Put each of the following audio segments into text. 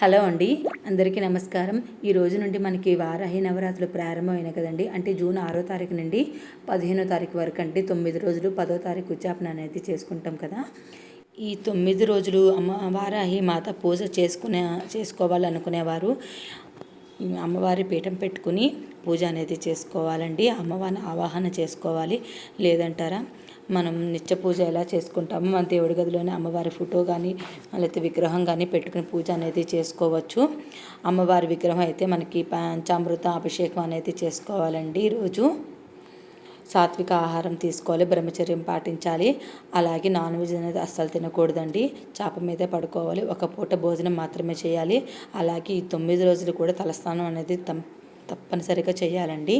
Hello అండి అందరికీ నమస్కారం. ఈ రోజు నుండి మనకి వారాహి నవరాత్రులు ప్రారంభమైన కదండి. అంటే జూన్ ఆరో తారీఖు నుండి పదిహేనో తారీఖు వరకు అంటే తొమ్మిది రోజులు పదో తారీఖు ఉచ్చాపన అనేది చేసుకుంటాం కదా. ఈ తొమ్మిది రోజులు అమ్మ వారాహి మాత పూజ చేసుకునే చేసుకోవాలనుకునేవారు. అమ్మవారి పీఠం పెట్టుకుని పూజ అనేది చేసుకోవాలండి. అమ్మవారిని ఆవాహన చేసుకోవాలి. లేదంటారా? మనం నిత్య పూజ ఎలా చేసుకుంటామో మన దేవుడి గదిలోనే అమ్మవారి ఫోటో కానీ లేకపోతే విగ్రహం కానీ పెట్టుకుని పూజ అనేది చేసుకోవచ్చు. అమ్మవారి విగ్రహం అయితే మనకి పంచామృత అభిషేకం అనేది చేసుకోవాలండి ఈరోజు. సాత్విక ఆహారం తీసుకోవాలి బ్రహ్మచర్యం పాటించాలి. అలాగే నాన్ వెజ్ అనేది అస్సలు తినకూడదండి. చేప మీదే పడుకోవాలి ఒక పూట భోజనం మాత్రమే చేయాలి. అలాగే ఈ తొమ్మిది రోజులు కూడా తలస్నానం అనేది తప్పనిసరిగా చేయాలండి.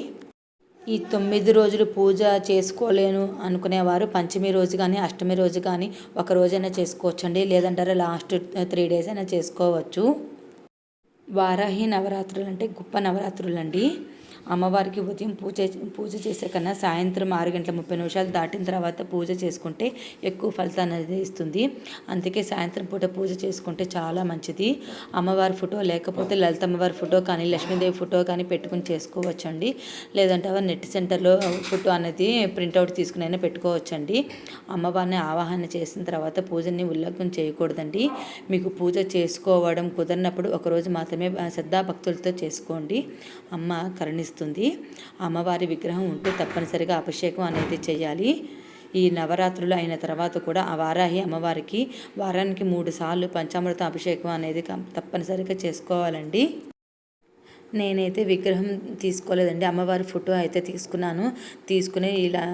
ఈ తొమ్మిది రోజులు పూజ చేసుకోలేను అనుకునేవారు. పంచమి రోజు కానీ అష్టమి రోజు కానీ ఒక రోజైనా చేసుకోవచ్చండి. లేదంటారా లాస్ట్ త్రీ డేస్ అయినా చేసుకోవచ్చు. వారాహి నవరాత్రులు అంటే గొప్ప నవరాత్రులు అండి అమ్మవారికి ఉదయం పూజ పూజ చేసే కన్నా సాయంత్రం ఆరు గంటల ముప్పై నిమిషాలు దాటిన తర్వాత పూజ చేసుకుంటే ఎక్కువ ఫలితాన్ని అనేది ఇస్తుంది. అందుకే సాయంత్రం పూట పూజ చేసుకుంటే చాలా మంచిది. అమ్మవారి ఫోటో లేకపోతే లలితమ్మవారి ఫోటో కానీ లక్ష్మీదేవి ఫోటో కానీ పెట్టుకుని చేసుకోవచ్చండి. లేదంటే నెట్ సెంటర్లో ఫోటో అనేది ప్రింట్అవుట్ తీసుకునైనా పెట్టుకోవచ్చండి. అమ్మవారిని ఆవాహన చేసిన తర్వాత పూజని ఉల్లంఘన చేయకూడదండి. మీకు పూజ చేసుకోవడం కుదరినప్పుడు ఒకరోజు మాత్రమే శ్రద్ధాభక్తులతో చేసుకోండి. అమ్మ కరుణిస్తుంది. వస్తుంది అమ్మవారి విగ్రహం ఉంటే తప్పనిసరిగా అభిషేకం అనేది చేయాలి. ఈ నవరాత్రులు అయిన తర్వాత కూడా ఆ వారాహి అమ్మవారికి వారానికి మూడు సార్లు పంచామృత అభిషేకం అనేది తప్పనిసరిగా చేసుకోవాలండి. నేనైతే విగ్రహం తీసుకోలేదండి. అమ్మవారి ఫోటో అయితే తీసుకున్నాను. తీసుకుని ఇలా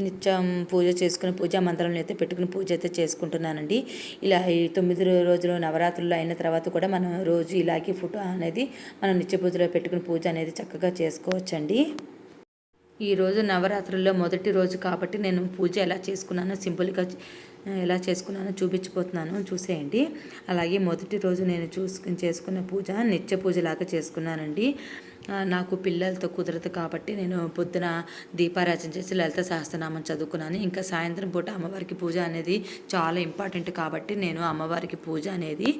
నిత్యం పూజ చేసుకుని పూజా మంత్రాలను అయితే పెట్టుకుని పూజ అయితే చేసుకుంటున్నానండి. ఇలా ఈ తొమ్మిది రోజులు నవరాత్రులు అయిన తర్వాత కూడా మనం రోజు ఇలాగే ఫోటో అనేది మనం నిత్య పూజలో పెట్టుకుని పూజ అనేది చక్కగా చేసుకోవచ్చండి. ఈరోజు నవరాత్రుల్లో మొదటి రోజు కాబట్టి నేను పూజ ఎలా చేసుకున్నానో సింపుల్గా ఎలా చేసుకున్నానో చూపించిపోతున్నాను. చూసేయండి. అలాగే మొదటి రోజు నేను చూసుకుని చేసుకున్న పూజ నిత్య పూజలాగా చేసుకున్నానండి. నాకు పిల్లలతో కుదరదు కాబట్టి నేను పొద్దున దీపారాజన చేసి లలిత సహస్రనామం చదువుకున్నాను. ఇంకా సాయంత్రం పూట అమ్మవారికి పూజ అనేది చాలా ఇంపార్టెంట్ కాబట్టి నేను అమ్మవారికి పూజ అనేది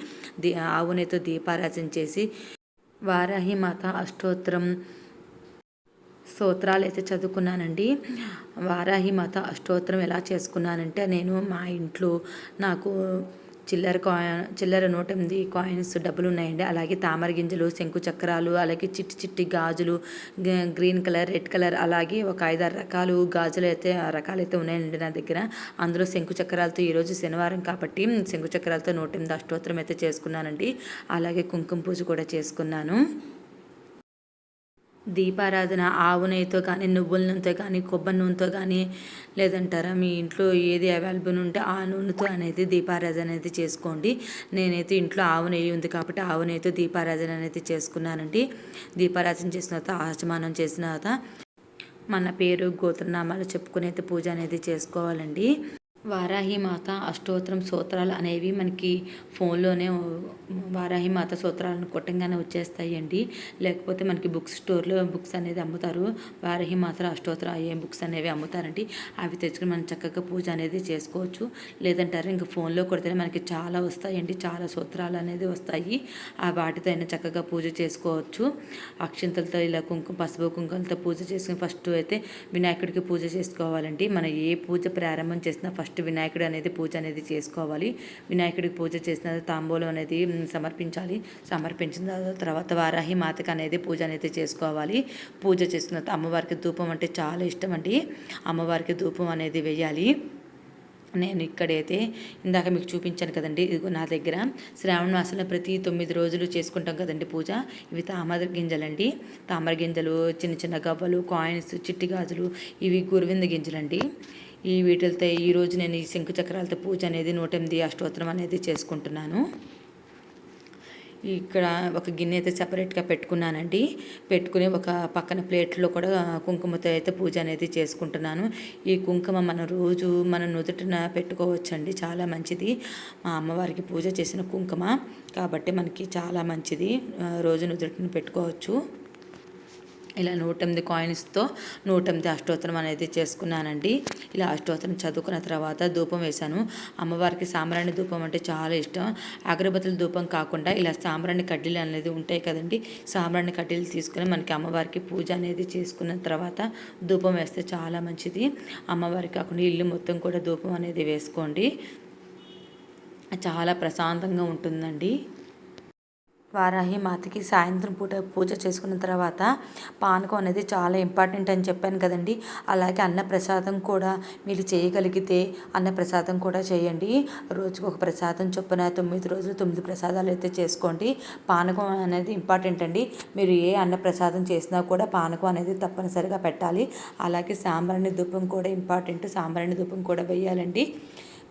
దీ ఆవునేతో దీపారాజన చేసి వారాహి మాత అష్టోత్తరం స్తోత్రాలు అయితే చదువుకున్నానండి. వారాహి మాత అష్టోత్తరం ఎలా చేసుకున్నానంటే నేను మా ఇంట్లో నాకు చిల్లర కాయిన్ చిల్లర నూట ఎనిమిది కాయిన్స్ డబ్బులు ఉన్నాయండి. అలాగే తామర గింజలు శంకు చక్రాలు అలాగే చిట్టి చిట్టి గాజులు గ్రీన్ కలర్ రెడ్ కలర్ అలాగే ఒక ఐదారు రకాలు గాజులు అయితే రకాలు అయితే ఉన్నాయండి నా దగ్గర. అందులో శంకు చక్రాలతో ఈరోజు శనివారం కాబట్టి శంకు చక్రాలతో నూట ఎనిమిది అష్టోత్తరం అయితే చేసుకున్నానండి. అలాగే కుంకుమ పూజ కూడా చేసుకున్నాను. దీపారాధన ఆవు నెయ్యితో కానీ నువ్వుల నూనెతో కానీ కొబ్బరి నూనెతో కానీ లేదంటారా? మీ ఇంట్లో ఏది అవైలబుల్ ఉంటే ఆ నూనెతో అనేది దీపారాధన అనేది చేసుకోండి. నేనైతే ఇంట్లో ఆవు నెయ్యి ఉంది కాబట్టి ఆవు నెయ్యితో దీపారాధన అనేది చేసుకున్నానండి. దీపారాధన చేసిన తర్వాత ఆచమానం చేసిన తర్వాత మన పేరు గోత్రనామాలు చెప్పుకునేది పూజ అనేది చేసుకోవాలండి. వారాహిమాత అష్టోత్తరం సూత్రాలు అనేవి మనకి ఫోన్లోనే వారాహిమాత సూత్రాలను కొట్టంగానే వచ్చేస్తాయండి. లేకపోతే మనకి బుక్ స్టోర్లో బుక్స్ అనేది అమ్ముతారు. వారాహిమాత అష్టోత్తర అయ్యే బుక్స్ అనేవి అమ్ముతారండి. అవి తెచ్చుకుని మనం చక్కగా పూజ అనేది చేసుకోవచ్చు. లేదంటారు ఇంకా ఫోన్లో కొడితేనే మనకి చాలా వస్తాయండి. చాలా సూత్రాలు అనేది వస్తాయి. ఆ వాటితో అయినా చక్కగా పూజ చేసుకోవచ్చు. అక్షింతలతో ఇలా కుంకుమ పసుపు కుంకుమలతో పూజ చేసుకుని ఫస్ట్ అయితే వినాయకుడికి పూజ చేసుకోవాలండి. మనం ఏ పూజ ప్రారంభం చేసినా ఫస్ట్ ఫస్ట్ వినాయకుడు అనేది పూజ అనేది చేసుకోవాలి. వినాయకుడికి పూజ చేసిన తాంబూలం అనేది సమర్పించాలి. సమర్పించిన తర్వాత వారాహి మాతకు అనేది పూజ అనేది చేసుకోవాలి. పూజ చేసిన అమ్మవారికి ధూపం అంటే చాలా ఇష్టం అండి. అమ్మవారికి ధూపం అనేది వేయాలి. నేను ఇక్కడైతే ఇందాక మీకు చూపించాను కదండి ఇది నా దగ్గర. శ్రావణ మాసంలో ప్రతి తొమ్మిది రోజులు చేసుకుంటాం కదండి పూజ. ఇవి తామర గింజలండి. తామర గింజలు చిన్న చిన్న గవ్వలు కాయిన్స్ చిట్టి గాజులు ఇవి గురువింద గింజలండి. ఈ వీటితో ఈరోజు నేను ఈ శంకు చక్రాలతో పూజ అనేది నూట ఎనిమిది అష్టోత్తరం అనేది చేసుకుంటున్నాను. ఇక్కడ ఒక గిన్నె అయితే సపరేట్గా పెట్టుకున్నానండి. పెట్టుకుని ఒక పక్కన ప్లేట్లో కూడా కుంకుమతో అయితే పూజ అనేది చేసుకుంటున్నాను. ఈ కుంకుమ మన రోజు మన నుదుటిన పెట్టుకోవచ్చండి. చాలా మంచిది. మా అమ్మవారికి పూజ చేసిన కుంకుమ. కాబట్టి మనకి చాలా మంచిది. రోజు నుదుటిని పెట్టుకోవచ్చు. ఇలా నూట ఎనిమిది కాయిన్స్తో నూట ఎనిమిది అష్టోత్తరం అనేది చేసుకున్నానండి. ఇలా అష్టోత్తరం చదువుకున్న తర్వాత ధూపం వేశాను. అమ్మవారికి సాంబ్రాణి ధూపం అంటే చాలా ఇష్టం. అగరబత్తుల ధూపం కాకుండా ఇలా సాంబ్రాణి కడ్డీలు అనేది ఉంటాయి కదండి. సాంబ్రాణి కడ్డీలు తీసుకుని మనకి అమ్మవారికి పూజ అనేది చేసుకున్న తర్వాత ధూపం వేస్తే చాలా మంచిది. అమ్మవారికి కాకుండా ఇల్లు మొత్తం కూడా ధూపం అనేది వేసుకోండి. చాలా ప్రశాంతంగా ఉంటుందండి. వారాహి మాతకి సాయంత్రం పూట పూజ చేసుకున్న తర్వాత పానకం అనేది చాలా ఇంపార్టెంట్ అని చెప్పాను కదండి. అలాగే అన్నప్రసాదం కూడా మీరు చేయగలిగితే అన్నప్రసాదం కూడా చేయండి. రోజుకు ఒక ప్రసాదం చొప్పున తొమ్మిది రోజులు తొమ్మిది ప్రసాదాలు అయితే చేసుకోండి. పానకం అనేది ఇంపార్టెంట్ అండి. మీరు ఏ అన్నప్రసాదం చేసినా కూడా పానకం అనేది తప్పనిసరిగా పెట్టాలి. అలాగే సాంబ్రాణి దుప్పం కూడా ఇంపార్టెంట్. సాంబ్రాణి దుప్పం కూడా వేయాలండి.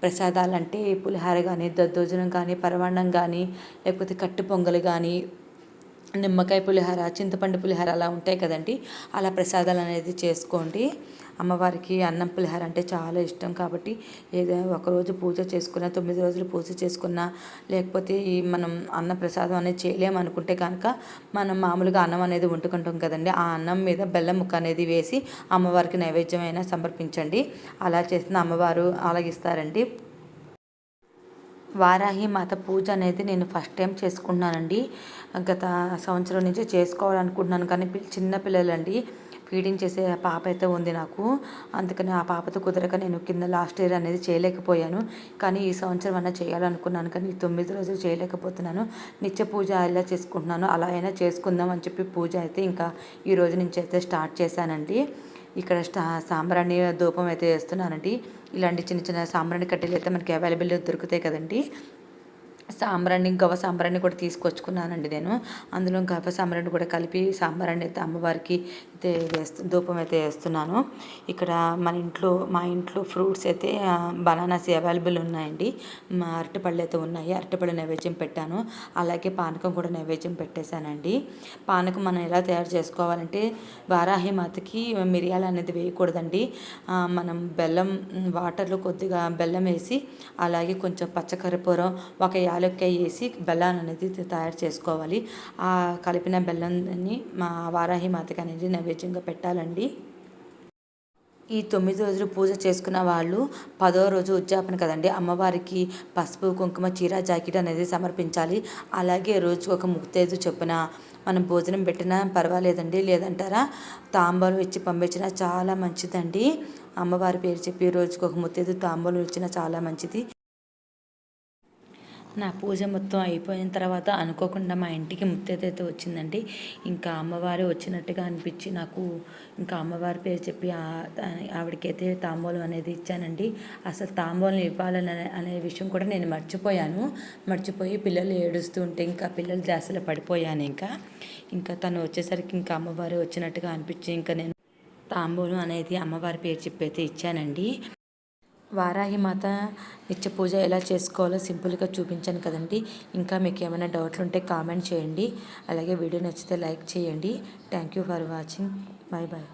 ప్రసాదాలు అంటే పులిహార కానీ దద్దోజనం కానీ పరమాన్నం కానీ లేకపోతే కట్టు పొంగలి కానీ నిమ్మకాయ పులిహార చింతపండు పులిహార అలా ఉంటాయి కదండి. అలా ప్రసాదాలు అనేది చేసుకోండి. అమ్మవారికి అన్నం పులిహార అంటే చాలా ఇష్టం కాబట్టి ఏదైనా ఒకరోజు పూజ చేసుకున్న తొమ్మిది రోజులు పూజ చేసుకున్నా లేకపోతే ఈ మనం అన్న ప్రసాదం అనేది చేయలేము అనుకుంటే కనుక మనం మామూలుగా అన్నం అనేది వండుకుంటాం కదండి. ఆ అన్నం మీద బెల్లం ముక్క అనేది వేసి అమ్మవారికి నైవేద్యమైనా సమర్పించండి. అలా చేసిన అమ్మవారు అలాగిస్తారండి వారాహి మాత పూజ అనేది నేను ఫస్ట్ టైం చేసుకున్నానండి. గత సంవత్సరం నుంచి చేసుకోవాలనుకుంటున్నాను. కానీ చిన్న పిల్లలండి. ఫీడింగ్ చేసే పాప అయితే ఉంది నాకు. అందుకని ఆ పాపతో కుదరక నేను కింద లాస్ట్ ఇయర్ అనేది చేయలేకపోయాను. కానీ ఈ సంవత్సరం అన్నా చేయాలనుకున్నాను. కానీ తొమ్మిది రోజులు చేయలేకపోతున్నాను. నిత్య పూజ ఎలా చేసుకుంటున్నాను అలా అయినా చేసుకుందాం అని చెప్పి పూజ అయితే ఇంకా ఈ రోజు నుంచి అయితే స్టార్ట్ చేశానండి. ఇక్కడ స్టా సాంబ్రాణి ధూపం అయితే వేస్తున్నానండి ఇలాంటి చిన్న చిన్న సాంబ్రాణి కట్టెలు అయితే మనకి అవైలబుల్ దొరుకుతాయి కదండి. సాంబ్రాన్ని గవ సాంబ్రాన్ని కూడా తీసుకొచ్చుకున్నానండి నేను. అందులో గవ సాంబ్రాన్ని కూడా కలిపి సాంబ్రాన్ని అయితే అమ్మవారికి అయితే వేస్తు ధూపం అయితే వేస్తున్నాను. ఇక్కడ మన ఇంట్లో మా ఇంట్లో ఫ్రూట్స్ అయితే బనానాస్ అవైలబుల్ ఉన్నాయండి. మా అరటిపళ్ళు అయితే ఉన్నాయి. అరటిపళ్ళు నైవేద్యం పెట్టాను. అలాగే పానకం కూడా నైవేద్యం పెట్టేశానండి. పానకం మనం ఎలా తయారు చేసుకోవాలంటే వారాహి మాతకి మిరియాలు అనేది వేయకూడదండి. మనం బెల్లం వాటర్లో కొద్దిగా బెల్లం వేసి అలాగే కొంచెం పచ్చకర్పూరం ఒక యాలక్కాయ వేసి బెల్లాన్ని అనేది తయారు చేసుకోవాలి. ఆ కలిపిన బెల్లాన్ని మా వారాహి మాతకి అనేది నైవేద్యంగా పెట్టాలండి. ఈ తొమ్మిది రోజులు పూజ చేసుకున్న వాళ్ళు పదో రోజు ఉద్యాపన కదండి అమ్మవారికి పసుపు కుంకుమ చీర జాకెట్ అనేది సమర్పించాలి. అలాగే రోజుకు ఒక ముక్తేదు చొప్పున మనం భోజనం పెట్టినా పర్వాలేదండి లేదంటారా? తాంబూలం ఇచ్చి పంపించినా చాలా మంచిదండి. అమ్మవారి పేరు చెప్పి రోజుకు ఒక ముత్తేదు తాంబూలం ఇచ్చినా చాలా మంచిది. నా పూజ మొత్తం అయిపోయిన తర్వాత అనుకోకుండా మా ఇంటికి ముత్తైతే వచ్చిందండి. ఇంకా అమ్మవారు వచ్చినట్టుగా అనిపించి నాకు ఇంకా అమ్మవారి పేరు చెప్పి ఆవిడకైతే తాంబూలం అనేది ఇచ్చానండి. అసలు తాంబూలం ఇవ్వాలని అనే విషయం కూడా నేను మర్చిపోయాను. మర్చిపోయి పిల్లలు ఏడుస్తూ ఉంటే ఇంకా పిల్లలు దాసలో పడిపోయాను ఇంకా. ఇంకా తను వచ్చేసరికి ఇంకా అమ్మవారు వచ్చినట్టుగా అనిపించి ఇంకా నేను తాంబూలం అనేది అమ్మవారి పేరు చెప్పి అయితే ఇచ్చానండి. వారాహి మాత నిత్య పూజ ఎలా చేసుకోవాలో సింపుల్గా చూపించాను కదండి. ఇంకా మీకు ఏమైనా డౌట్లు ఉంటే కామెంట్ చేయండి. అలాగే వీడియో నచ్చితే లైక్ చేయండి. Thank you for watching. Bye bye